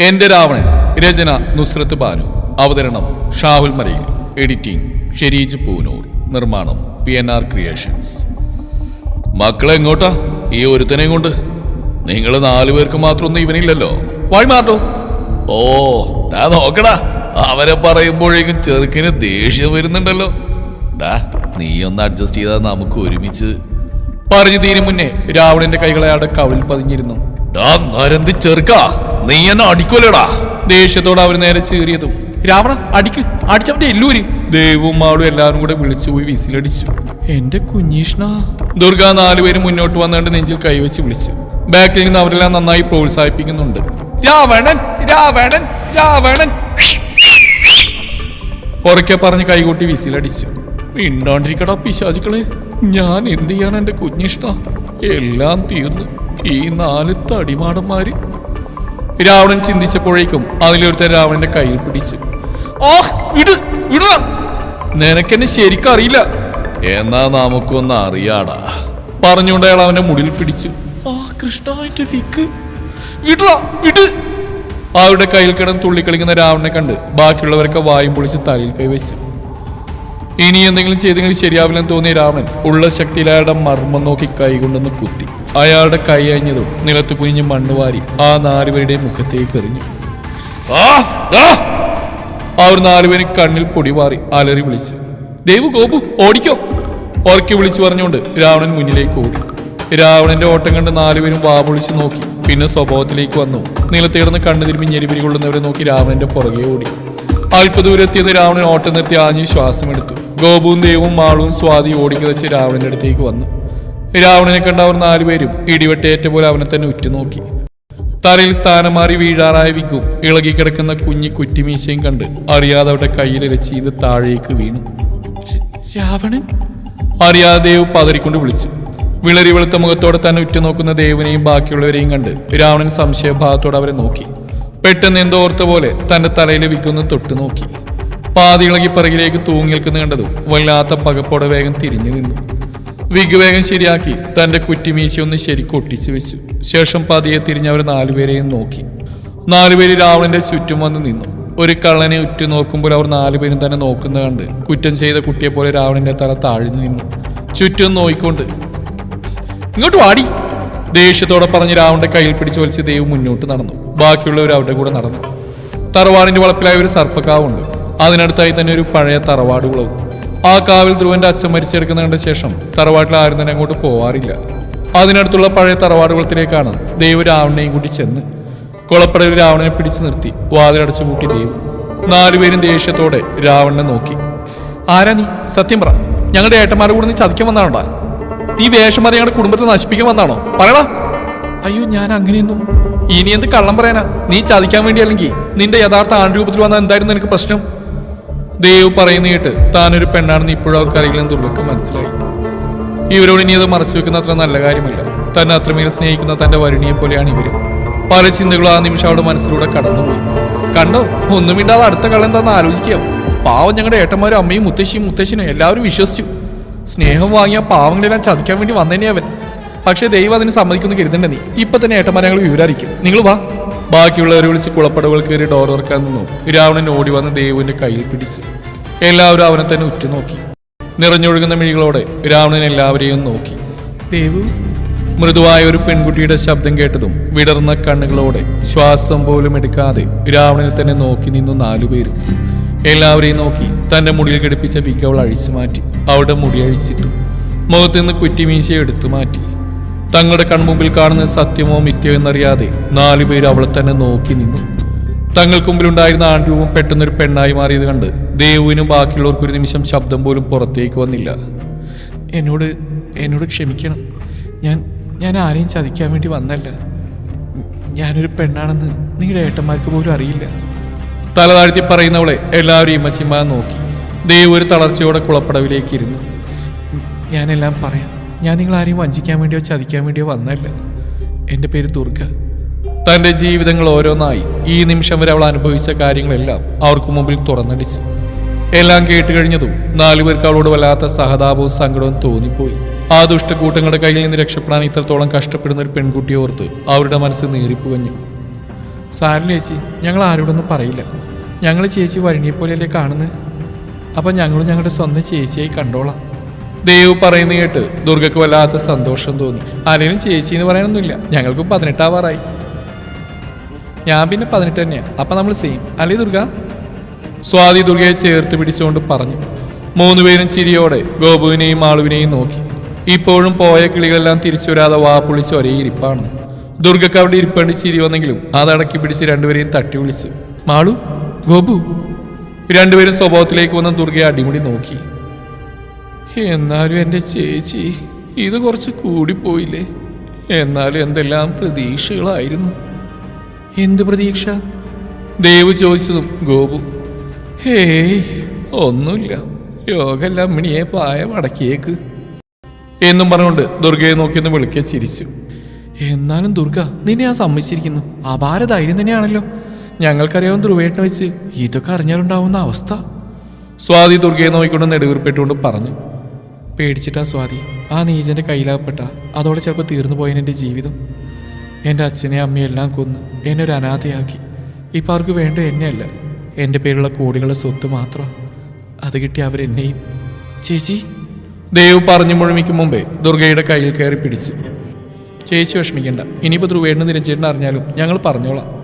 എന്റെ രാവണൻ രചന നുസ്രത്ത് ബാനു. അവതരണം ഷാഹുൽ മരയിൽ എഡിറ്റിംഗ് ഷെരീജ് പൂനൂർ. നിർമ്മാണം പി എൻ ആർ ക്രിയേഷൻസ്. മക്കളെ എങ്ങോട്ടാ? ഈ ഒരുത്തനെ കൊണ്ട്? നിങ്ങൾ നാലു പേർക്ക് മാത്രമൊന്നും ഇവനില്ലല്ലോ. വഴി മാറ്റോ ഓ ഡാ നോക്കടാ. അവരെ പറയുമ്പോഴേക്കും ചെറുക്കിന് ദേഷ്യം വരുന്നുണ്ടല്ലോ. ഡാ നീ ഒന്ന് അഡ്ജസ്റ്റ് ചെയ്താൽ നമുക്ക് ഒരുമിച്ച്. പറഞ്ഞു തീരും മുന്നേ രാവണന്റെ കൈകളെ അയാളുടെ കവിൽ പതിഞ്ഞിരുന്നു. നരന്തി ചെറുക്ക നീ എന്നെ അടിക്കൂലടാ. ദേഷ്യത്തോടെ അവർ നേരെ ചേറിയതും. രാവണ അടിക്ക് അടിച്ചവന്റെ എല്ലൂര്. ദേവും മാളും എല്ലാവരും കൂടെ വിളിച്ചുപോയി വിസിലടിച്ചു. എന്റെ കുഞ്ഞീഷ്ണ. ദുർഗ നാലുപേരും മുന്നോട്ട് വന്നുകൊണ്ട് നെഞ്ചിൽ കൈവച്ച് വിളിച്ചു. ബാക്കിൽ നിന്ന് അവരെല്ലാം നന്നായി പ്രോത്സാഹിപ്പിക്കുന്നുണ്ട്. രാവണൻ രാവണൻ രാവണൻ. ഉറക്കെ പറഞ്ഞ് കൈകൂട്ടി വിസിലടിച്ചു. മിണ്ടാണ്ടിരിക്കടാ പിശാചുക്കളെ. ഞാൻ എന്ത് ചെയ്യാൻ എന്റെ കുഞ്ഞിഷ്ട എല്ലാം തീർന്നു. ഈ നാല് തടിമാടന്മാര്. രാവണൻ ചിന്തിച്ചപ്പോഴേക്കും അതിലൊരുത്തൻ രാവണന്റെ കയ്യിൽ പിടിച്ച് ഓ വിട് വിടുക നിനക്കെന്നെ ശരിക്കറിയില്ല എന്നാ നമുക്കൊന്ന് അറിയാടാ. പറഞ്ഞുകൊണ്ട് അയാൾ അവന്റെ മുടിയിൽ പിടിച്ചു ആ കൃഷ്ണ ഫിക്ക് വിടടാ വിട്. അവരുടെ കയ്യിൽ കിടന്ന് തുള്ളിക്കളിക്കുന്ന രാവണനെ കണ്ട് ബാക്കിയുള്ളവരൊക്കെ വായും പൊളിച്ച് തലയിൽ കൈവച്ചു. ഇനി എന്തെങ്കിലും ചെയ്തെങ്കിൽ ശരിയാവില്ലെന്ന് തോന്നിയ രാവണൻ ഉള്ള ശക്തിയിൽ മർമ്മം നോക്കി കൈകൊണ്ടെന്ന് കുത്തി. അയാളുടെ കൈ അഞ്ഞതും നിലത്ത് കുനിഞ്ഞ് മണ്ണ് വാരി ആ നാലുപേരുടെയും മുഖത്തേക്ക് എറിഞ്ഞു. അവർ നാലുപേരും കണ്ണിൽ പൊടി പാറി അലറി വിളിച്ചു ദേവു ഗോപു ഓടിക്കോ. ഓർക്കി വിളിച്ചു പറഞ്ഞുകൊണ്ട് രാവണൻ മുന്നിലേക്ക് ഓടി. രാവണന്റെ ഓട്ടം കണ്ട് നാലുപേരും വാപൊളിച്ചു നോക്കി. പിന്നെ സ്വഭാവത്തിലേക്ക് വന്നു. നിലത്തേർന്ന് കണ്ണു തിരുമ്പി ഞെരിപിരി കൊള്ളുന്നവരെ നോക്കി രാവണന്റെ പുറകെ ഓടി. അല്പദൂരെത്തിയത് രാവണൻ ഓട്ടം നിർത്തി ആഞ്ഞു ശ്വാസമെടുത്തു. ഗോപുവും ദേവും മാളുവും സ്വാതി ഓടിക്കതച്ച് രാവണന്റെ അടുത്തേക്ക് വന്നു. രാവണനെ കണ്ട അവർ നാലുപേരും ഇടിവെട്ടേറ്റ പോലെ അവനെ തന്നെ ഉറ്റുനോക്കി. തലയിൽ സ്ഥാനം മാറി വീഴാറായ വിക്കും ഇളകിക്കിടക്കുന്ന കുഞ്ഞി കുറ്റിമീശയും കണ്ട് അറിയാതെ അവരുടെ കയ്യിൽ രച്ചീന്ന് താഴേക്ക് വീണു. രാവണൻ? അറിയാതെ ദേവ് പതറിക്കൊണ്ട് വിളിച്ചു. വിളറി വെളുത്ത മുഖത്തോടെ തന്നെ ഉറ്റുനോക്കുന്ന ദേവനെയും ബാക്കിയുള്ളവരെയും കണ്ട് രാവണൻ സംശയഭാവത്തോടെ അവരെ നോക്കി. പെട്ടെന്ന് എന്തോ ഓർത്ത പോലെ തന്റെ തലയിൽ വിക്കൊന്ന് തൊട്ടു നോക്കി. പാതിയിളകി പിറകിലേക്ക് തൂങ്ങി നിൽക്കുന്ന കണ്ടതും വല്ലാത്ത പകപ്പോടെ വേഗം തിരിഞ്ഞു നിന്നു. വിഗ് വേഗം ശരിയാക്കി. തന്റെ കുറ്റിമീശ ഒന്ന് ശരിക്കും ഒട്ടിച്ചു വെച്ചു. ശേഷം പതിയെ തിരിഞ്ഞ് അവർ നാലുപേരെയും നോക്കി. നാലുപേര് രാവണന്റെ ചുറ്റും വന്ന് നിന്നു. ഒരു കള്ളനെ ഉറ്റു നോക്കുമ്പോൾ അവർ നാലുപേരും തന്നെ നോക്കുന്ന കണ്ട് കുറ്റം ചെയ്ത കുട്ടിയെ പോലെ രാവണന്റെ തല താഴ്ന്നു നിന്നു. ചുറ്റും നോയിക്കൊണ്ട് ഇങ്ങോട്ട് വാടി. ദേഷ്യത്തോടെ പറഞ്ഞ് രാവണന്റെ കയ്യിൽ പിടിച്ച് വലിച്ച് ദേവ് മുന്നോട്ട് നടന്നു. ബാക്കിയുള്ളവർ അവരുടെ കൂടെ നടന്നു. തറവാടിന്റെ വളപ്പിലായ ഒരു സർപ്പക്കാവുണ്ട്. അതിനടുത്തായി തന്നെ ഒരു പഴയ തറവാട് കുളവും. ആ കാവിൽ ധ്രുവന്റെ അച്ഛൻ മരിച്ചെടുക്കുന്നതിന്റെ ശേഷം തറവാട്ടിൽ ആരും തന്നെ അങ്ങോട്ട് പോവാറില്ല. അതിനടുത്തുള്ള പഴയ തറവാട് കുളത്തിലേക്കാണ് ദേവ് രാവണനെയും കൂടി ചെന്ന്. കുളപ്പടയിൽ രാവണനെ പിടിച്ചു നിർത്തി വാതിലടച്ചു പൂട്ടി ദേവ്. നാലുപേരും ദേഷ്യത്തോടെ രാവണനെ നോക്കി. ആരാ നീ? സത്യം പറ. ഞങ്ങളുടെ ഏട്ടന്മാരുടെ കൂടെ നീ ചതിക്കാൻ വന്നാണോടാ? നീ വേഷം മാറി ഞങ്ങളുടെ കുടുംബത്തെ നശിപ്പിക്കാൻ വന്നാണോ? പറയടാ. അയ്യോ ഞാൻ അങ്ങനെയൊന്നും. ഇനി എന്ത് കള്ളം പറയാനാ? നീ ചതിക്കാൻ വേണ്ടി അല്ലെങ്കിൽ നിന്റെ യഥാർത്ഥ ആൺരൂപത്തിൽ വന്നാൽ എന്തായിരുന്നു നിനക്ക് പ്രശ്നം? ദേവ് പറയുന്ന കേട്ട് താനൊരു പെണ്ണാണെന്ന് ഇപ്പോഴും അവർക്ക് അറിയില്ലെന്ന് ദുർഗക്ക് മനസ്സിലായി. ഇവരോട് ഇനി അത് മറച്ചു വെക്കുന്ന അത്ര നല്ല കാര്യമല്ല. തന്നെ അത്രമേൽ സ്നേഹിക്കുന്ന തന്റെ വരുണിയെ പോലെയാണ് ഇവരും. പല ചിന്തകളും ആ നിമിഷം അവളുടെ മനസ്സിലൂടെ കടന്നുപോയി. കണ്ടോ? ഒന്നും മിണ്ടാതെ അടുത്ത കള്ളം എന്താന്ന് ആലോചിക്കാം. പാവം ഞങ്ങളുടെ ഏട്ടന്മാരും അമ്മയും മുത്തശ്ശിയും മുത്തശ്ശിനും എല്ലാവരും വിശ്വസിച്ചു. സ്നേഹം വാങ്ങിയ പാവങ്ങളെല്ലാം ചതിക്കാൻ വേണ്ടി വന്നേനെ അവൻ. പക്ഷേ ദൈവം അതിന് സമ്മതിക്കുന്നു കരുതണ്ട നീ. ഇപ്പൊ തന്നെ ഏട്ടന്മാരെ ഞങ്ങൾ വിവരായിരിക്കും. നിങ്ങൾ വാ. ബാക്കിയുള്ളവരെ വിളിച്ച് കുളപ്പടവുകൾ കയറി ഡോർ തുറക്കാൻ നിന്നു. രാവണൻ ഓടി വന്ന് ദേവുവിന്റെ കയ്യിൽ പിടിച്ചു. എല്ലാവരും അവനെ തന്നെ ഉറ്റുനോക്കി. നിറഞ്ഞൊഴുകുന്ന മിഴികളോടെ രാവണൻ എല്ലാവരെയും നോക്കി. ദേവു? മൃദുവായ ഒരു പെൺകുട്ടിയുടെ ശബ്ദം കേട്ടതും വിടർന്ന കണ്ണുകളോടെ ശ്വാസം പോലും എടുക്കാതെ രാവണനെ തന്നെ നോക്കി നിന്നു നാലുപേരും. എല്ലാവരെയും നോക്കി തന്റെ മുടിയിൽ ഘടിപ്പിച്ച വിഗ് അവൾ അഴിച്ചു മാറ്റി. അവളുടെ മുടി അഴിച്ചിട്ടു. മുഖത്ത് നിന്ന് കുറ്റിമീശ എടുത്തു മാറ്റി. തങ്ങളുടെ കൺമുമ്പിൽ കാണുന്ന സത്യമോ മിഥ്യോ എന്നറിയാതെ നാലു പേര് അവളെ തന്നെ നോക്കി നിന്നു. തങ്ങൾക്ക് മുമ്പിലുണ്ടായിരുന്ന ആൺരൂപം പെട്ടെന്നൊരു പെണ്ണായി മാറിയത് കണ്ട് ദേവുവിനും ബാക്കിയുള്ളവർക്ക് ഒരു നിമിഷം ശബ്ദം പോലും പുറത്തേക്ക് വന്നില്ല. എന്നോട് എന്നോട് ക്ഷമിക്കണം. ഞാൻ ഞാൻ ആരെയും ചതിക്കാൻ വേണ്ടി വന്നല്ല. ഞാനൊരു പെണ്ണാണെന്ന് നിങ്ങളുടെ ഏട്ടന്മാർക്ക് പോലും അറിയില്ല. തല താഴ്ത്തി പറയുന്നവളെ എല്ലാവരും ഇമ്മച്ചിമ്മ നോക്കി. ദേവ് ഒരു തളർച്ചയോടെ കുളപ്പടവിലേക്ക് ഇരുന്നു. ഞാനെല്ലാം പറയാം. ഞാൻ നിങ്ങൾ ആരെയും വഞ്ചിക്കാൻ വേണ്ടിയോ ചതിക്കാൻ വേണ്ടിയോ വന്നല്ല എന്റെ പേര് ദുർഗ. തന്റെ ജീവിതങ്ങൾ ഓരോന്നായി ഈ നിമിഷം വരെ അവൾ അനുഭവിച്ച കാര്യങ്ങളെല്ലാം അവർക്ക് മുമ്പിൽ തുറന്നടിച്ചു. എല്ലാം കേട്ട് കഴിഞ്ഞതും നാലുപേർക്ക് അവളോട് വല്ലാത്ത സഹതാപവും സങ്കടവും തോന്നിപ്പോയി. ആ ദുഷ്ടക്കൂട്ടങ്ങളുടെ കയ്യിൽ നിന്ന് രക്ഷപ്പെടാൻ ഇത്രത്തോളം കഷ്ടപ്പെടുന്ന ഒരു പെൺകുട്ടിയെ ഓർത്ത് അവരുടെ മനസ്സ് നീറിപ്പുകഞ്ഞു. സാരില്ല ചേച്ചി ഞങ്ങൾ ആരോടൊന്നും പറയില്ല. ഞങ്ങൾ ചേച്ചി വരണിയെ പോലെയല്ലേ കാണുന്നത്? അപ്പം ഞങ്ങളും ഞങ്ങളുടെ സ്വന്തം ചേച്ചിയായി കണ്ടോളാം. ദേവ് പറയുന്ന കേട്ട് ദുർഗക്ക് വല്ലാത്ത സന്തോഷം തോന്നി. ആരെയും ചേച്ചി എന്ന് പറയാനൊന്നുമില്ല. ഞങ്ങൾക്കും പതിനെട്ടാവാറായി. ഞാൻ പിന്നെ പതിനെട്ട് തന്നെയാണ് അപ്പം നമ്മൾ സെയിം അല്ലേ ദുർഗ? സ്വാതി ദുർഗയെ ചേർത്ത് പിടിച്ചുകൊണ്ട് പറഞ്ഞു. മൂന്നുപേരും ചിരിയോടെ ഗോപുവിനെയും ആളുവിനെയും നോക്കി. ഇപ്പോഴും പോയ കിളികളെല്ലാം തിരിച്ചു വരാതെ വാ പൊളിച്ച് ഒരേ ഇരിപ്പാണ്. ദുർഗക്ക് അവിടെ ഇരിപ്പണ്ട് ചിരി വന്നെങ്കിലും അതടക്കി പിടിച്ച് രണ്ടുപേരെയും തട്ടി വിളിച്ചു. മാളു ഗോപു. രണ്ടുപേരും സ്വഭാവത്തിലേക്ക് വന്ന ദുർഗയെ അടിമുടി നോക്കി. എന്നാലും എന്റെ ചേച്ചി ഇത് കുറച്ച് കൂടിപ്പോയില്ലേ. എന്നാലും എന്തെല്ലാം പ്രതീക്ഷകളായിരുന്നു. എന്ത് പ്രതീക്ഷ? ദേവ് ചോദിച്ചതും ഗോപു ഹേയ് ഒന്നുമില്ല. യോഗെല്ലാം മിണിയെ പായ മടക്കിയേക്ക് എന്നും പറഞ്ഞുകൊണ്ട് ദുർഗയെ നോക്കിയൊന്ന് വിളിക്കെ ചിരിച്ചു. എന്നാലും ദുർഗ നിന്നെ ഞാൻ സമ്മതിച്ചിരിക്കുന്നു. അപാര ധൈര്യം തന്നെയാണല്ലോ. ഞങ്ങൾക്കറിയാവുന്ന ധ്രുവേട്ടനെ വെച്ച് ഇതൊക്കെ അറിഞ്ഞാലുണ്ടാവുന്ന അവസ്ഥ. സ്വാതി ദുർഗയെ നോക്കിക്കൊണ്ട് നെടുവീർപ്പെട്ടുകൊണ്ട് പറഞ്ഞു. പേടിച്ചിട്ടാ സ്വാതി. ആ നീജന്റെ കയ്യിലാകപ്പെട്ട. അതോടെ ചിലപ്പോൾ തീർന്നു പോയതിന് എന്റെ ജീവിതം. എന്റെ അച്ഛനെ അമ്മയെ എല്ലാം കൊന്ന് എന്നെ ഒരു അനാഥയാക്കി. ഇപ്പം അവർക്ക് വേണ്ട എന്നെയല്ല. എന്റെ പേരുള്ള കോടികളുടെ സ്വത്ത് മാത്രം. അത് കിട്ടി അവരെന്നെയും. ചേച്ചി? ദേവ് പറഞ്ഞു മുഴുമിക്കും മുമ്പേ ദുർഗയുടെ കയ്യിൽ കയറി പിടിച്ചു. ചേച്ചി വിഷമിക്കണ്ട. ഇനിയിപ്പോൾ ധ്രുവേണ്ണ നിരഞ്ചേട്ടൻ അറിഞ്ഞാലും ഞങ്ങൾ പറഞ്ഞോളാം.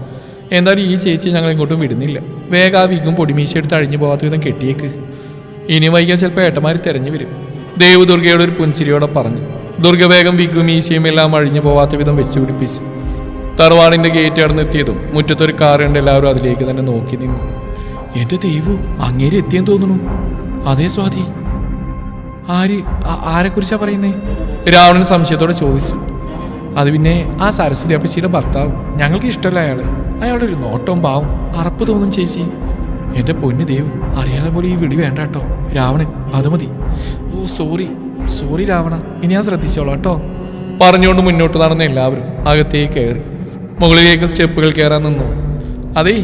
എന്തായാലും ഈ ചേച്ചി ഞങ്ങൾ ഇങ്ങോട്ടും വിടുന്നില്ല. വേഗം ആ വിഗും പൊടിമീശ എടുത്ത് അഴിഞ്ഞു പോകാത്ത വിധം കെട്ടിയേക്ക്. ഇനി വൈകിയാൽ ചിലപ്പോൾ ഏട്ടന്മാർ തിരഞ്ഞു വരും. ദേവ് ദുർഗയോട് ഒരു പുൻസിരിയോടെ പറഞ്ഞു ദുർഗ വേഗം ഈശയും എല്ലാം അഴിഞ്ഞു പോവാത്ത വിധം വെച്ച് പിടിപ്പിച്ചു. തറവാടിന്റെ ഗേറ്റ് അടന്നെത്തിയതും മുറ്റത്തൊരു കാർ കണ്ട് എല്ലാവരും അതിലേക്ക് തന്നെ നോക്കി നിന്നു. എന്റെ ദൈവു അങ്ങേര് എത്തിയെന്ന് തോന്നുന്നു. അതേ സ്വാതി ആര് ആരെക്കുറിച്ചാ പറയുന്നേ? രാവണൻ സംശയത്തോടെ ചോദിച്ചു. അത് പിന്നെ ആ സരസ്വതി അപ്പച്ചിയുടെ ഭർത്താവ്. ഞങ്ങൾക്ക് ഇഷ്ടമല്ല അയാൾ അയാളുടെ ഒരു നോട്ടവും പാവും. അറപ്പ് തോന്നും ചേച്ചി. എന്റെ പൊന്നു ദേവ് അറിയാതെ പോലെ ഈ വിടി വേണ്ട കേട്ടോ. രാവണൻ അത് മതി. ഓ സോറി. സോറി രാവണ. ഇനി ഞാൻ ശ്രദ്ധിച്ചോളാം കേട്ടോ. പറഞ്ഞുകൊണ്ട് മുന്നോട്ട് നടന്ന എല്ലാവരും അകത്തേക്ക് കയറി. മുകളിലേക്ക് സ്റ്റെപ്പുകൾ കയറാൻ നിന്നു. അതേ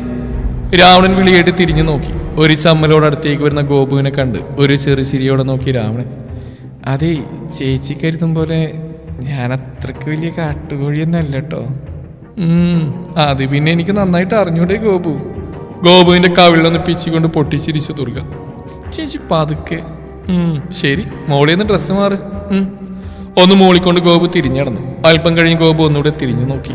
രാവണൻ വിളിയായിട്ട് തിരിഞ്ഞു നോക്കി. ഒരു ചമ്മലോട് അടുത്തേക്ക് വരുന്ന ഗോപുവിനെ കണ്ട് ഒരു ചെറു ചിരിയോടെ നോക്കി രാവണൻ. അതേ ചേച്ചി കരുതും പോലെ ഞാൻ അത്രയ്ക്ക് വലിയ കാട്ടുകോഴിയൊന്നല്ല കേട്ടോ. അത് പിന്നെ എനിക്ക് നന്നായിട്ട് അറിഞ്ഞൂടെ ഗോപു. ഗോപുവിന്റെ കവിളിലൊന്ന് പിച്ചിക്കൊണ്ട് പൊട്ടിച്ചിരിച്ചു ദുർഗ. ചേച്ചി പതുക്കെ ശരി. മോളിൽ നിന്ന് ഡ്രസ്സ് മാറ്. ഒന്ന് മോളിക്കൊണ്ട് ഗോപു തിരിഞ്ഞടന്നു അല്പം കഴിഞ്ഞ് ഗോപു ഒന്നുകൂടെ തിരിഞ്ഞു നോക്കി.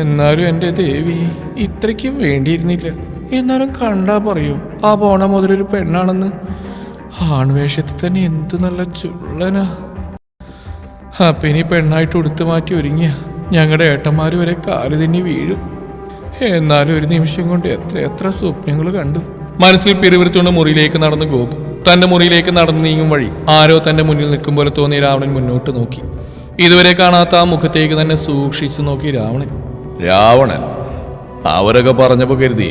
എന്നാലും എന്റെ ദേവി ഇത്രയ്ക്ക് വേണ്ടിയിരുന്നില്ല. എന്നാലും കണ്ടാ പറയൂ ആ പോണ മുതലൊരു പെണ്ണാണെന്ന്. ആൺവേഷത്തിൽ തന്നെ എന്ത് നല്ല ചുള്ളനാ. അപ്പൊ ഇനി പെണ്ണായിട്ട് ഉടുത്തു മാറ്റി ഒരുങ്ങിയ. ഞങ്ങളുടെ ഏട്ടന്മാർ വരെ കാൽ തന്നെ വീഴും. എന്നാലും ഒരു നിമിഷം കൊണ്ട് എത്ര എത്ര സ്വപ്നങ്ങൾ കണ്ടു. മനസ്സിൽ പിറുവിറുത്തുകൊണ്ട് മുറിയിലേക്ക് നടന്നു ഗോപു. തന്റെ മുറിയിലേക്ക് നടന്നു നീങ്ങും വഴി ആരോ തന്റെ മുന്നിൽ നിൽക്കും പോലെ തോന്നി രാവണൻ മുന്നോട്ട് നോക്കി. ഇതുവരെ കാണാത്ത ആ മുഖത്തേക്ക് തന്നെ സൂക്ഷിച്ചു നോക്കി രാവണൻ. രാവണൻ അവരൊക്കെ പറഞ്ഞപ്പോ കരുതി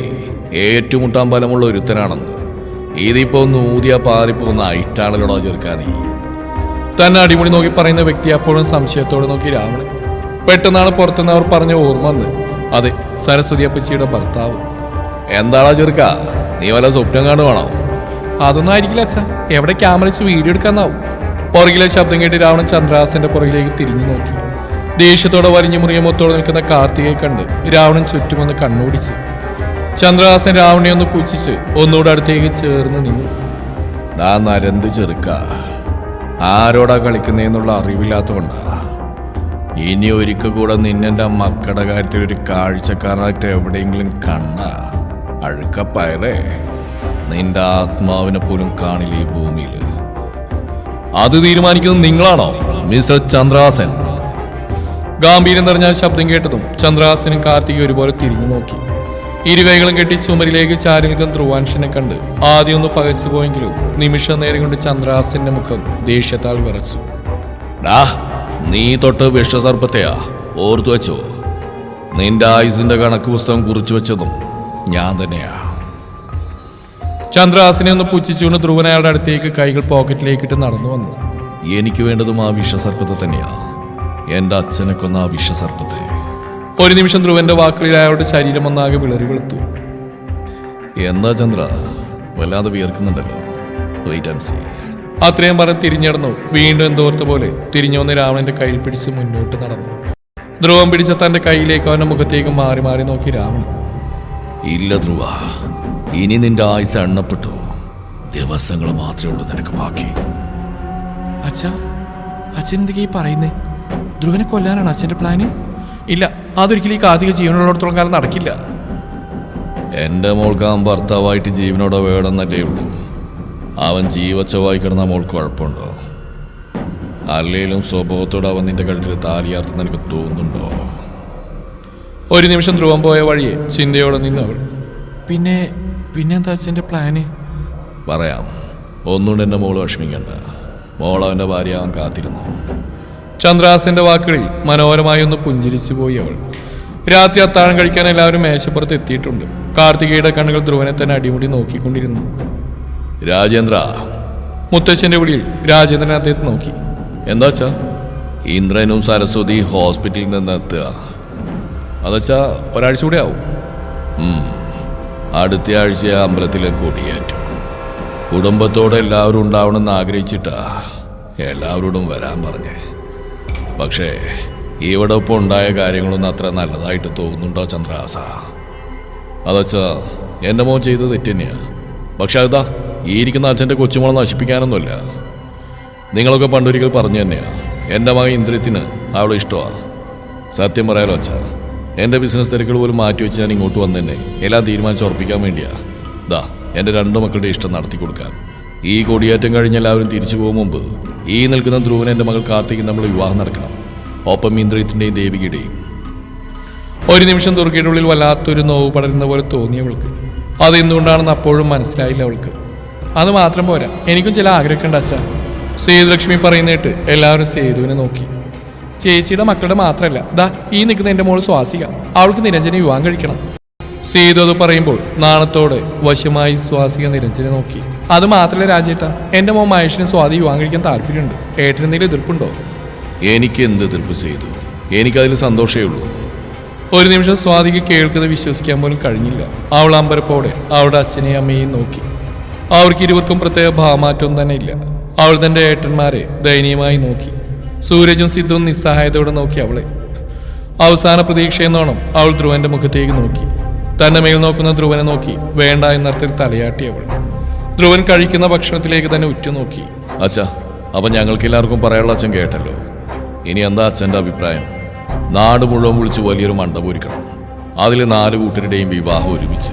ഏറ്റുമുട്ടാൻ ബലമുള്ള ഒരുത്തനാണെന്ന്. ഇതിപ്പോ നൂതിയ പാറിപ്പോന്ന ഐറ്റാണല്ലോടാ ചേർക്കാൻ തന്നെ അടിമുടി നോക്കി പറയുന്ന വ്യക്തി അപ്പോഴും സംശയത്തോടെ നോക്കി രാവണൻ. പെട്ടെന്നാണ് പുറത്തുനിന്ന് അവർ പറഞ്ഞ ഓർമ്മ വന്ന്. അതെ സരസ്വതി അപ്പച്ചിയുടെ ഭർത്താവ്. എന്താടാ ചെറുക്ക നീ വല്ല സ്വപ്നം കാണുവാണോ? അതൊന്നും ആയിരിക്കില്ല അച്ഛ. എവിടെ ക്യാമറ വെച്ച് വീഡിയോ എടുക്കാന്നാവും. പുറകിലെ ശബ്ദം കേട്ട് രാവണൻ ചന്ദ്രാസന്റെ പുറകിലേക്ക് തിരിഞ്ഞു നോക്കി. ദേഷ്യത്തോടെ വലിഞ്ഞു മുറിയ മൊത്തോടെ നിൽക്കുന്ന കാർത്തികയെ കണ്ട് രാവണൻ ചുറ്റുമൊന്ന് കണ്ണോടിച്ചു. ചന്ദ്രഹാസൻ രാവണനെ ഒന്ന് പുച്ഛിച്ച് ഒന്നുകൂടെ അടുത്തേക്ക് ചേർന്ന് നിന്നു. ഡാ നരന്ത് ചെറുക്ക. ആരോടാ കളിക്കുന്നതെന്നുള്ള അറിവില്ലാത്തതുകൊണ്ടാ. ഇനി ഒരിക്കൽ കൂടെ നിന്നെന്റെ മക്കളുടെ കാര്യത്തിൽ ഒരു കാഴ്ചക്കാരനായിട്ട് എവിടെയെങ്കിലും കണ്ട അഴുക്കപ്പയറേ നിന്റെ ആത്മാവിനെ പോലും കാണില്ല ഈ ഭൂമിയിൽ. അത് തീരുമാനിക്കുന്നത് നിങ്ങളാണോ മിസ്റ്റർ ചന്ദ്രാസൻ? ഗാംഭീര്യം നിറഞ്ഞ ശബ്ദം കേട്ടതും ചന്ദ്രാസനും കാർത്തികയും ഒരുപോലെ തിരിഞ്ഞു നോക്കി. ഇരുകൈകളും കെട്ടി ചുമരിലേക്ക് ചാരി നിൽക്കുന്ന ധ്രുവാൻഷനെ കണ്ട് ആദ്യം ഒന്ന് പകച്ചു പോയെങ്കിലും നിമിഷ നേരം കൊണ്ട് ചന്ദ്രാസിന്റെ മുഖം ദേഷ്യത്താൽ വിറച്ചു. നീ തൊട്ട് വിഷസർപ്പത്തെയാ ഓർത്തു വെച്ചോ? നിന്റെ ആയുസിന്റെ കണക്ക് പുസ്തകം കുറിച്ചു വെച്ചതും ഞാൻ തന്നെയാ. ചന്ദ്രഹാസനെ ഒന്ന് പുച്ഛിച്ചുകൊണ്ട് ധ്രുവൻ അയാളുടെ അടുത്തേക്ക് കൈകൾ പോക്കറ്റിലേക്ക് ഇട്ട് നടന്നു വന്നു. എനിക്ക് വേണ്ടതും ആ വിഷസർപ്പത്തെ തന്നെയാ. എന്റെ അച്ഛനെ കൊന്ന ആ വിഷസർപ്പത്തെ. ഒരു നിമിഷം ധ്രുവന്റെ വാക്കുകളിൽ അയാളുടെ ശരീരം ഒന്നാകെ വിളറി വെളുത്തു. എന്താ ചന്ദ്ര? വല്ലാതെ വിയർക്കുന്നുണ്ടല്ലോ. വെയിറ്റ് ആൻഡ് സീ അത്രയും പറഞ്ഞ് തിരിഞ്ഞടന്നു. വീണ്ടും എന്തോർത്ത പോലെ തിരിഞ്ഞു വന്ന് രാവണന്റെ കയ്യിൽ പിടിച്ച് മുന്നോട്ട് നടന്നു. ധ്രുവം പിടിച്ച തന്റെ കയ്യിലേക്ക് അവന്റെ മുഖത്തേക്ക് മാറി മാറി നോക്കി രാവണൻ. ഇല്ല ധ്രുവ. ഇനി നിന്റെ ആയുസ് എണ്ണപ്പെട്ടു. ദിവസങ്ങൾ മാത്രമേ ഉള്ളൂ നിനക്ക് ബാക്കി. അച്ഛാ അച്ഛൻ എന്തൊക്കെ ഈ പറയുന്നേ? ധ്രുവനെ കൊല്ലാനാണ് അച്ഛന്റെ പ്ലാന് ഇല്ല അതൊരിക്കലും ഈ കാർത്തിക ജീവനുള്ളിടത്തോളം കാലം നടക്കില്ല. എന്റെ മോൾക്ക് അവൻ ഭർത്താവായിട്ട് ജീവനോടെ വേണമെന്നല്ലേ ഉള്ളൂ. അവൻ ജീവച്ചവായി കിടന്ന മോൾക്ക് കുഴപ്പമുണ്ടോ? അല്ലെങ്കിലും സ്വഭാവത്തോടെ അവൻ നിന്റെ കഴുത്തിൽ താലിയാർത്തെന്ന് എനിക്ക് തോന്നുന്നുണ്ടോ? ഒരു നിമിഷം ധ്രുവം പോയ വഴിയെ ചിന്തയോടെ നിന്നവൾ. പിന്നെ പിന്നെന്താ അച്ഛന്റെ പ്ലാന്? പറയാം. ഒന്നുകൊണ്ട് എന്റെ മോൾ വിഷമിക്കണ്ട. മോൾ അവന്റെ ഭാര്യ അവൻ കാത്തിരുന്നു. ചന്ദ്രാസിന്റെ വാക്കുകളിൽ മനോഹരമായി ഒന്ന് പുഞ്ചിരിച്ചു പോയി അവൾ. രാത്രി അത്താഴം കഴിക്കാൻ എല്ലാവരും മേശപ്പുറത്ത് എത്തിയിട്ടുണ്ട്. കാർത്തികയുടെ കണ്ണുകൾ ധ്രുവനെ തന്നെ അടിമുടി നോക്കിക്കൊണ്ടിരുന്നു. രാജേന്ദ്ര. മുത്തശ്ശന്റെ വിളിയിൽ രാജേന്ദ്രൻ അദ്ദേഹത്തെ നോക്കി. എന്താ വെച്ചാ ഇന്ദ്രനും സരസ്വതി ഹോസ്പിറ്റലിൽ നിന്ന് എത്തുക. അതെച്ചാ ഒരാഴ്ച കൂടെ ആവും. അടുത്ത ആഴ്ച അമ്പലത്തിലെ കൊടിയേറ്റം. കുടുംബത്തോടെ എല്ലാവരും ഉണ്ടാവണമെന്ന് ആഗ്രഹിച്ചിട്ടാ എല്ലാവരോടും വരാൻ പറഞ്ഞു. പക്ഷേ ഇവിടെ ഇപ്പോൾ ഉണ്ടായ കാര്യങ്ങളൊന്നും അത്ര നല്ലതായിട്ട് തോന്നുന്നുണ്ടോ ചന്ദ്രഹാസ? അതച്ചാ എന്റെ മോൻ ചെയ്തത് തെറ്റന്നെയാ. പക്ഷെ അതാ ഈ ഇരിക്കുന്ന അച്ഛന്റെ കൊച്ചുമോളെ നശിപ്പിക്കാനൊന്നുമില്ല. നിങ്ങളൊക്കെ പണ്ടൊരിക്കൽ പറഞ്ഞു തന്നെയാ എന്റെ മകൻ ഇന്ദ്രത്തിന് അവളെ ഇഷ്ടമാണ് സത്യം പറയാലോ അച്ഛാ. എന്റെ ബിസിനസ് തിരക്കുകൾ പോലും മാറ്റി വെച്ച് ഞാൻ ഇങ്ങോട്ട് വന്നു തന്നെ എല്ലാം തീരുമാനിച്ച് ഉറപ്പിക്കാൻ വേണ്ടിയാ. ദാ എന്റെ രണ്ടു മക്കളുടെ ഇഷ്ടം നടത്തി കൊടുക്കാൻ. ഈ കൊടിയേറ്റം കഴിഞ്ഞ് എല്ലാവരും തിരിച്ചു പോകും മുമ്പ് ഈ നിൽക്കുന്ന ധ്രുവൻ എന്റെ മകൾ കാർത്തിക് നമ്മൾ വിവാഹം നടക്കണം. ഒപ്പം ഇന്ദ്രത്തിന്റെയും ദേവികയുടെയും. ഒരു നിമിഷം ദുർഗയുടെ ഉള്ളിൽ വല്ലാത്തൊരു നോവ് പടരുന്ന പോലെ തോന്നി അവൾക്ക്. അതെന്തുകൊണ്ടാണെന്ന് അപ്പോഴും മനസ്സിലായില്ല അവൾക്ക്. അത് മാത്രം പോരാ എനിക്കും ചില ആഗ്രഹമൊക്കെ ഉണ്ട് അച്ഛാ സേതുലക്ഷ്മി പറയുന്നിട്ട് എല്ലാവരും സേതുവിനെ നോക്കി. ചേച്ചിയുടെ മക്കളുടെ മാത്രമല്ല ദാ ഈ നിൽക്കുന്ന എന്റെ മോൾ സ്വാസിക. അവൾക്ക് നിരഞ്ജനെ വിവാഹം കഴിക്കണം. സീതു അത് പറയുമ്പോൾ നാണത്തോടെ വശമായി സ്വാസിക നിരഞ്ജനെ നോക്കി. അത് മാത്രമല്ല രാജേട്ട എന്റെ മോൻ മഹേഷിന് സ്വാതി വിവാഹം കഴിക്കാൻ താല്പര്യമുണ്ട്. ഏട്ടനെന്തെങ്കിലും എതിർപ്പുണ്ടോ? എനിക്ക് എന്ത് എതിർപ്പ് ചെയ്തു എനിക്കതിൽ സന്തോഷമേ ഉള്ളൂ. ഒരു നിമിഷം സ്വാതിക്ക് കേൾക്കുന്നത് വിശ്വസിക്കാൻ പോലും കഴിഞ്ഞില്ല. അവൾ അമ്പരപ്പോടെ അവളുടെ അച്ഛനെയും അമ്മയെയും നോക്കി. അവർക്ക് ഇരുവർക്കും പ്രത്യേക ഭാവമാറ്റം തന്നെ ഇല്ല. അവൾ തന്റെ ഏട്ടന്മാരെ ദയനീയമായി നോക്കി. സൂരജും സിദ്ധുവും നിസ്സഹായതയോടെ നോക്കി അവളെ. അവസാന പ്രതീക്ഷയെന്നോണം അവൾ ധ്രുവന്റെ മുഖത്തേക്ക് നോക്കി. തന്റെ മേൽ നോക്കുന്ന ധ്രുവനെ നോക്കി വേണ്ട എന്നർത്ഥത്തിൽ തലയാട്ടി അവൾ. ധ്രുവൻ കഴിക്കുന്ന ഭക്ഷണത്തിലേക്ക് തന്നെ ഉറ്റുനോക്കി. അച്ഛാ അപ്പം ഞങ്ങൾക്ക് എല്ലാവർക്കും പറയാനുള്ള അച്ഛൻ കേട്ടല്ലോ. ഇനി എന്താ അച്ഛന്റെ അഭിപ്രായം? നാട് മുഴുവൻ വിളിച്ച് വലിയൊരു മണ്ഡപൊരുക്കണം അതിൽ നാല് കൂട്ടരുടെയും വിവാഹം ഒരുമിച്ച്.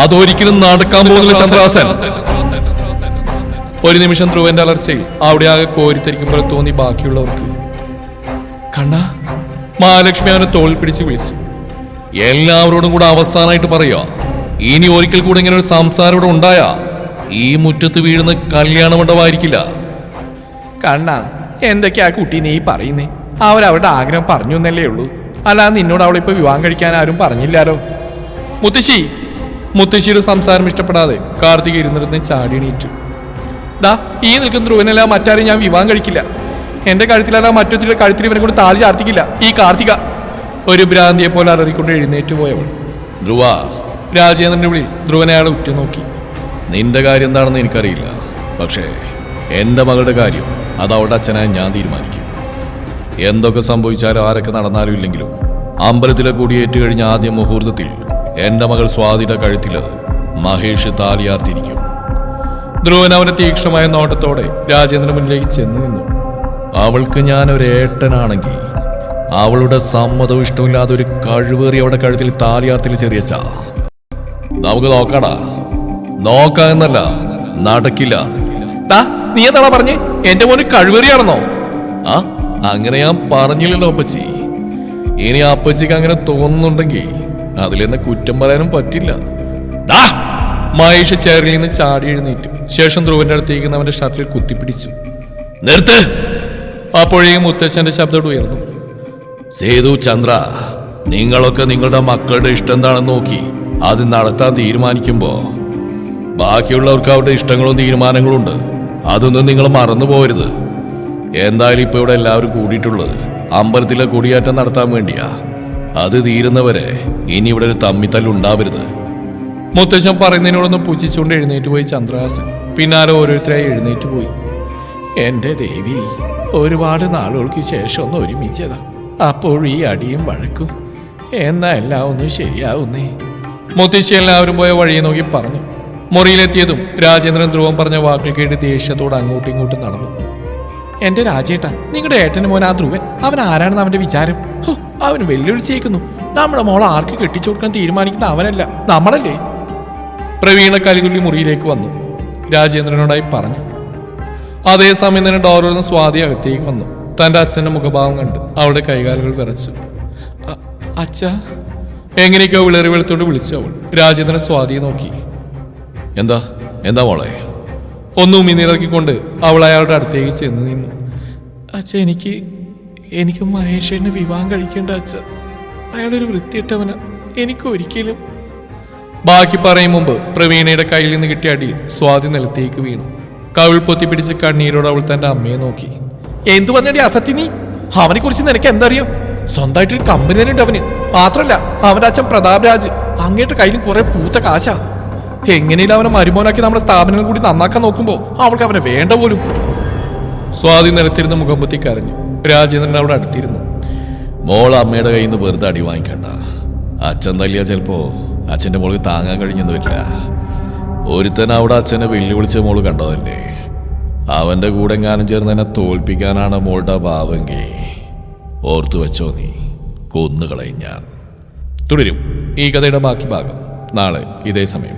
അതൊരിക്കലും നടക്കാൻ പോകുന്നില്ല ചന്ദ്രാസൻ. ഒരു നിമിഷം ധ്രുവന്റെ അലർച്ചയിൽ അവിടെ ആകെ കോരിത്തരിക്കുമ്പോൾ തോന്നി ബാക്കിയുള്ളവർക്ക്. കണ്ണ മഹാലക്ഷ്മി അവനെ തോളിൽ പിടിച്ച് വിളിച്ചു. എല്ലാവരോടും കൂടെ അവസാനമായിട്ട് പറയുക ഇനി ഒരിക്കൽ കൂടെ ഇങ്ങനെ ഒരു സംസാരം ഇവിടെ ഉണ്ടായാ ഈ മുറ്റത്ത് വീഴുന്ന കല്യാണ മണ്ഡപമായിരിക്കില്ല. കണ്ണ എന്തൊക്കെയാ കുട്ടി നീ പറയുന്നേ? അവരവരുടെ ആഗ്രഹം പറഞ്ഞു എന്നല്ലേ ഉള്ളൂ. അല്ലാതെ നിന്നോട് അവളിപ്പോ വിവാഹം കഴിക്കാൻ ആരും പറഞ്ഞില്ലാലോ? മുത്തശ്ശി മുത്തശ്ശിയുടെ സംസാരം ഇഷ്ടപ്പെടാതെ കാർത്തിക ഇരുന്നിരുന്ന് ചാടി എണീറ്റു. ദാ ഈ നിൽക്കുന്ന ധ്രുവനല്ല മറ്റാരും ഞാൻ വിവാഹം കഴിക്കില്ല. എന്റെ കഴുത്തിലല്ല മറ്റൊത്തിയുടെ കഴുത്തിൽ ഇവനെ കൊണ്ട് താലി ചാർത്തിക്കില്ല. ഈ കാർത്തിക. ഒരു ഭ്രാന്തിയെ പോലെ അലറിക്കൊണ്ട് എഴുന്നേറ്റ് പോയവൾ. ധ്രുവ. രാജേന്ദ്രന്റെ വിളി ധ്രുവനെ അയാളെ ഉറ്റുനോക്കി. നിന്റെ കാര്യം എന്താണെന്ന് എനിക്കറിയില്ല. പക്ഷേ എന്റെ മകളുടെ കാര്യം അത് അവളുടെ അച്ഛനായി ഞാൻ തീരുമാനിക്കും. എന്തൊക്കെ സംഭവിച്ചാലും ആരൊക്കെ നടന്നാലും ഇല്ലെങ്കിലും അമ്പലത്തിലെ കൂടിയേറ്റ് കഴിഞ്ഞ ആദ്യ മുഹൂർത്തത്തിൽ എന്റെ മകൾ സ്വാതിയുടെ കഴുത്തിൽ മഹേഷ് താലിയാർത്തിരിക്കും ധ്രുവൻ അവന്റെ തീക്ഷ്ണമായ നോട്ടത്തോടെ രാജേന്ദ്രൻ മുന്നിലേക്ക് ചെന്നു നിന്നു. അവൾക്ക് ഞാൻ ഒരു ഏട്ടനാണെങ്കിൽ അവളുടെ സമ്മതവും ഇഷ്ടമില്ലാതെ ഒരു കഴിവേറി അവളുടെ കഴുത്തിൽ താലിയാർത്തിൽ ചെറിയച്ച നമുക്ക് നോക്കാടാ. നോക്കാന്നല്ല നടക്കില്ല. നീ എന്താണോ പറഞ്ഞേ? എന്റെ മോന് കഴിവേറിയാണെന്നോ? ആ അങ്ങനെ ഞാൻ പറഞ്ഞില്ലല്ലോ അപ്പച്ചി. ഇനി അപ്പച്ചിക്ക് അങ്ങനെ തോന്നുന്നുണ്ടെങ്കിൽ അതിലെന്നെ കുറ്റം പറയാനും പറ്റില്ല! മഹേഷ് ചെയറിൽ നിന്ന് ചാടി എഴുന്നേറ്റു. ശേഷം ധ്രുവന്റെ അടുത്തേക്ക് അവന്റെ ഷർട്ടിൽ കുത്തിപ്പിടിച്ചു. നിർത്ത്! അപ്പോഴേക്കും മുത്തശ്ശന്റെ ശബ്ദം ഉയർന്നു. സേതു ചന്ദ്ര നിങ്ങളൊക്കെ നിങ്ങളുടെ മക്കളുടെ ഇഷ്ടം എന്താണെന്ന് നോക്കി അത് നടത്താൻ തീരുമാനിക്കുമ്പോ ബാക്കിയുള്ളവർക്ക് അവരുടെ ഇഷ്ടങ്ങളും തീരുമാനങ്ങളും ഉണ്ട് അതൊന്നും നിങ്ങൾ മറന്നു പോകരുത്. എന്തായാലും ഇപ്പൊ ഇവിടെ എല്ലാവരും കൂടിയിട്ടുള്ളത് അമ്പലത്തിലെ കൂടിയാറ്റം നടത്താൻ വേണ്ടിയാ. അത് തീരുന്നവരെ ഇനി ഇവിടെ ഒരു തമ്മിത്തല്ലുണ്ടാവരുത് മുത്തശ്ശൻ പറയുന്നതിനോടൊന്ന് പുച്ഛിച്ചുകൊണ്ട് എഴുന്നേറ്റ് പോയി ചന്ദ്രഹാസൻ. പിന്നാലെ ഓരോരുത്തരായി എഴുന്നേറ്റ് പോയി. എന്റെ ദേവി ഒരുപാട് നാളുകൾക്ക് ശേഷം ഒന്ന് ഒരുമിച്ചതാ. അപ്പോൾ ഈ അടിയും വഴക്കും. എന്നാ എല്ലാം ഒന്നും ശരിയാവുന്നേ. മുത്തശ്ശി എല്ലാവരും പോയ വഴിയെ നോക്കി പറഞ്ഞു മുറിയിലെത്തിയതും രാജേന്ദ്രൻ ധ്രുവം പറഞ്ഞ വാക്കിൽ കേട്ട് ദേഷ്യത്തോട് അങ്ങോട്ടും ഇങ്ങോട്ടും നടന്നു. എന്റെ രാജേട്ട നിങ്ങളുടെ ഏട്ടന് മോൻ ആ ധ്രുവൻ. അവൻ ആരാണെന്ന് അവന്റെ വിചാരം? അവൻ വെല്ലുവിളിച്ചേക്കുന്നു. നമ്മുടെ മോളെ ആർക്ക് കെട്ടിച്ചു കൊടുക്കാൻ തീരുമാനിക്കുന്ന അവനല്ല. നമ്മളല്ലേ? പ്രവീണ കലികുല്ലി മുറിയിലേക്ക് വന്നു. രാജേന്ദ്രനോടായി പറഞ്ഞു. അതേസമയം തന്നെ ഡോറിൽ സ്വാതി അകത്തേക്ക് വന്നു. തന്റെ അച്ഛന്റെ മുഖഭാവം കണ്ട് അവളുടെ കൈകാലുകൾ വിറച്ചു. അച്ഛ അച്ഛാ? എങ്ങനെയൊക്കെയോ വിളറി വെളുത്തോണ്ട് വിളിച്ചു അവൾ. രാജേന്ദ്രൻ സ്വാതിയെ നോക്കി. എന്താ? എന്താ മോളെ? ഒന്ന് ഉമിനീറക്കിക്കൊണ്ട് അവൾ അയാളുടെ അടുത്തേക്ക് ചെന്ന് നിന്നു. അച്ഛ എനിക്ക് എനിക്ക് മഹേഷേനെ വിവാഹം കഴിക്കേണ്ട അച്ഛ. അയാളൊരു വൃത്തിയിട്ടവന എനിക്ക് ഒരിക്കലും ബാക്കി പറയും മുമ്പ് പ്രവീണയുടെ കയ്യിൽ നിന്ന് കിട്ടിയ അടിയിൽ സ്വാതി നിലത്തേക്ക് വീണു. കവിൾ പൊത്തിപ്പിടിച്ച് കണ്ണീരോട് അവൾ തന്റെ അമ്മയെ നോക്കി. എന്തു പറഞ്ഞടി അസത്തിനി അവനെ കുറിച്ച് നിനക്ക് എന്തറിയാം? സ്വന്തമായിട്ടൊരു കമ്പനി തന്നെ ഉണ്ട് അവന്. മാത്രല്ല അവന്റെ അച്ഛൻ പ്രതാപ് രാജ്. അങ്ങേട്ട് കയ്യിൽ കുറെ പൂത്ത കാശാ. എങ്ങനെയുള്ള അവനെ മരുമോനാക്കി നമ്മുടെ സ്ഥാപനങ്ങൾ കൂടി നന്നാക്കാൻ നോക്കുമ്പോ അവൾക്ക് അവനെ വേണ്ട പോലും. സ്വാതി നിലത്തിരുന്ന് മുഖം പൊത്തി കരഞ്ഞു. രാജേന്ദ്രൻ അവിടെ അടുത്തിരുന്നു. മോൾ അമ്മയുടെ കയ്യിൽ നിന്ന് വെറുതെ അടി വാങ്ങിക്കണ്ട. അച്ഛൻ തല്ലിയ ചിലപ്പോ അച്ഛന്റെ മോൾക്ക് താങ്ങാൻ കഴിഞ്ഞൊന്നുമില്ല. ഒരുത്തൻ അവിടെ അച്ഛനെ വെല്ലുവിളിച്ച മോൾ കണ്ടതല്ലേ? അവന്റെ കൂടെ എങ്ങാനും ചേർന്ന് എന്നെ തോൽപ്പിക്കാനാണ് മോളുടെ ഭാവെങ്കിൽ ഓർത്തു വെച്ചോ നീ? കൊന്നുകളയും ഞാൻ. തുടരും ഈ കഥയുടെ ബാക്കി ഭാഗം. നാളെ ഇതേ സമയം.